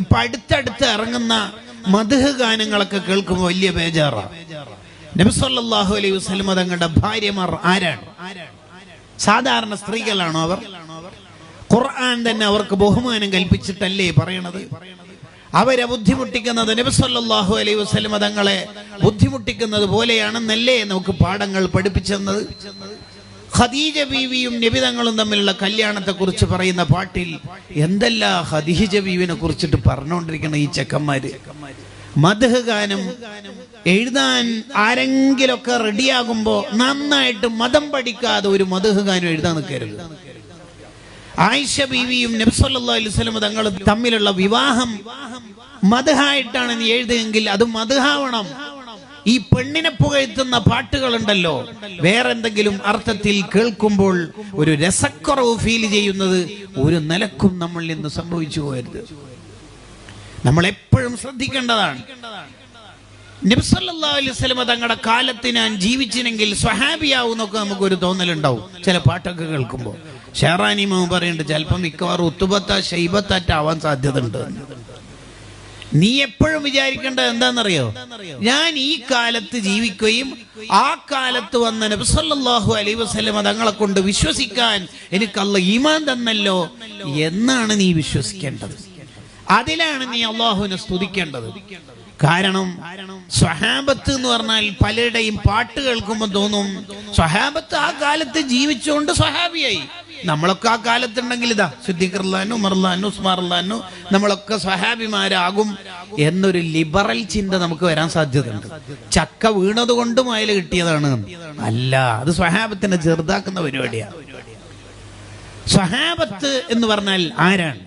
ഇപ്പൊ അടുത്തടുത്ത് ഇറങ്ങുന്ന മധുഹ ഗാനങ്ങളൊക്കെ കേൾക്കുമ്പോൾ വലിയ ബേജാറാണ് നബിസല്ലാഹു അലൈഹി വസ്ലം തങ്ങളുടെ ഭാര്യമാർ ആരാണ്? സാധാരണ സ്ത്രീകളാണോ അവർ? ഖുർആൻ തന്നെ അവർക്ക് ബഹുമാനം കൽപ്പിച്ചിട്ടല്ലേ പറയണത്? അവരെ ബുദ്ധിമുട്ടിക്കുന്നത് നബിസല്ലാഹു അലൈഹി വസ്ലം തങ്ങളെ ബുദ്ധിമുട്ടിക്കുന്നത് പോലെയാണെന്നല്ലേ നമുക്ക് പാഠങ്ങൾ പഠിപ്പിച്ചെന്നത്? ഖദീജ ബീവിയും നിബിതങ്ങളും തമ്മിലുള്ള കല്യാണത്തെ കുറിച്ച് പറയുന്ന പാട്ടിൽ എന്തല്ല ഖദീജ ബീവിനെ കുറിച്ചിട്ട് പറഞ്ഞുകൊണ്ടിരിക്കണം ഈ ചെക്കന്മാര്? മധുഹ് ഗാനം എഴുതാൻ ആരെങ്കിലൊക്കെ റെഡിയാകുമ്പോ നന്നായിട്ട് മതം പഠിക്കാതെ ഒരു മധുഹ് ഗാനം എഴുതാൻ നിൽക്കരുത്. ആയിഷ ബീവിയും നബ്സല്ലാ അലൈവലം തങ്ങൾ തമ്മിലുള്ള വിവാഹം മധുഹായിട്ടാണ് നീ എഴുതുകയെങ്കിൽ അത് മധുഹാവണം. ഈ പെണ്ണിനെ പുകഴ്ത്തുന്ന പാട്ടുകളുണ്ടല്ലോ. വേറെന്തെങ്കിലും അർത്ഥത്തിൽ കേൾക്കുമ്പോൾ ഒരു രസക്കുറവ് ഫീൽ ചെയ്യുന്നത് ഒരു നിലക്കും നമ്മൾ ഇന്ന് സംഭവിച്ചു പോകരുത്. നമ്മൾ എപ്പോഴും ശ്രദ്ധിക്കേണ്ടതാണ് നബ്സല്ലാ തങ്ങളുടെ കാലത്ത് ഞാൻ ജീവിച്ചിനെങ്കിൽ സ്വഹാബിയാവുന്നൊക്കെ നമുക്കൊരു തോന്നലുണ്ടാവും. ചില പാട്ടൊക്കെ കേൾക്കുമ്പോൾ. ഷെഹറാനിമ പറയുന്നുണ്ട് ചിലപ്പോൾ മിക്കവാറും ഉത്തുബത്ത ഷെയ്ബത്താറ്റാവാൻ സാധ്യത ഉണ്ട് നീ എപ്പോഴും വിചാരിക്കേണ്ടത് എന്താണെന്നറിയോ? ഞാൻ ഈ കാലത്ത് ജീവിക്കുകയും ആ കാലത്ത് വന്ന നബ്സല്ലാഹു അലൈ വസ്ലം തങ്ങളെ കൊണ്ട് വിശ്വസിക്കാൻ എനിക്ക് അല്ല ഈമാൻ തന്നല്ലോ എന്നാണ് നീ വിശ്വസിക്കേണ്ടത്. അതിലാണ് നീ അള്ളാഹുവിനെ സ്തുതിക്കേണ്ടത്. കാരണം സ്വഹാബത്ത് എന്ന് പറഞ്ഞാൽ പലരുടെയും പാട്ട് കേൾക്കുമ്പോൾ തോന്നും സ്വഹാബത്ത് ആ കാലത്ത് ജീവിച്ചുകൊണ്ട് സ്വഹാബിയായി. നമ്മളൊക്കെ ആ കാലത്തുണ്ടെങ്കിൽ ഇതാ സിദ്ദിഖർലാനു ഉമർലാനു ഉസ്മാർലാനു നമ്മളൊക്കെ സ്വഹാബിമാരാകും എന്നൊരു ലിബറൽ ചിന്ത നമുക്ക് വരാൻ സാധ്യതയുണ്ട്. ചക്ക വീണത് കൊണ്ടും അയൽ കിട്ടിയതാണ്. അല്ല അത് സ്വഹാബത്തിനെ ചെറുതാക്കുന്ന പരിപാടിയാണ് സ്വഹാബത്ത് എന്ന് പറഞ്ഞാൽ ആരാണ്?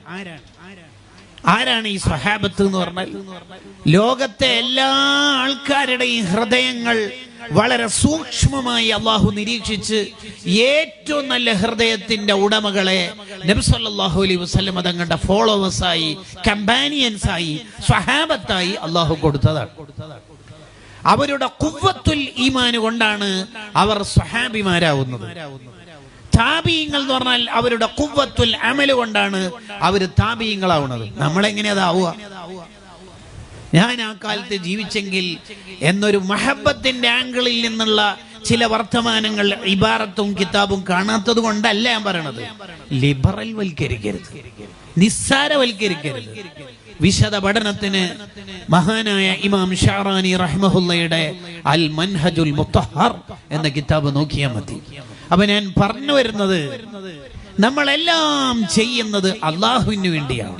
ആരാണ് ഈ സ്വഹാബത്ത് എന്ന് പറഞ്ഞാൽ? ലോകത്തെ എല്ലാ ആൾക്കാരുടെയും ഹൃദയങ്ങൾ വളരെ സൂക്ഷ്മമായി അള്ളാഹു നിരീക്ഷിച്ച് ഏറ്റവും നല്ല ഹൃദയത്തിന്റെ ഉടമകളെ നബ്സല്ലാഹു അലൈ വസ്ലം തങ്ങളുടെ ഫോളോവേഴ്സായി കമ്പാനിയൻസായി സ്വഹാബത്തായി അള്ളാഹു കൊടുത്തതാണ്. അവരുടെ കുവ്വത്തുൽ ഈമാന് കൊണ്ടാണ് അവർ സ്വഹാബിമാരാവുന്നത്. താപീയങ്ങൾ എന്ന് പറഞ്ഞാൽ അവരുടെ കുവ്വത്തുൽ അമൽ കൊണ്ടാണ് അവർ താപീയങ്ങളാവുന്നത്. നമ്മളെങ്ങനെ അതാവുക ഞാൻ ആ കാലത്ത് ജീവിച്ചെങ്കിൽ എന്നൊരു മഹബത്തിന്റെ ആംഗിളിൽ നിന്നുള്ള ചില വർത്തമാനങ്ങൾ ഇബാറത്തും കിതാബും കാണാത്തത് കൊണ്ടല്ല ഞാൻ പറയണത്. ലിബറൽ വൽക്കരിക്കരുത്. നിസ്സാരവൽക്കരിക്കരുത്. വിശദ പഠനത്തിന് മഹാനായ ഇമാം ഷാറാനി റഹ്മഹുല്ലയുടെ അൽ മൻഹജുൽ മുത്തഹർ എന്ന കിതാബ് നോക്കിയാൽ മതി. അപ്പൊ ഞാൻ പറഞ്ഞു വരുന്നത് നമ്മളെല്ലാം ചെയ്യുന്നത് അള്ളാഹുവിന് വേണ്ടിയാണ്.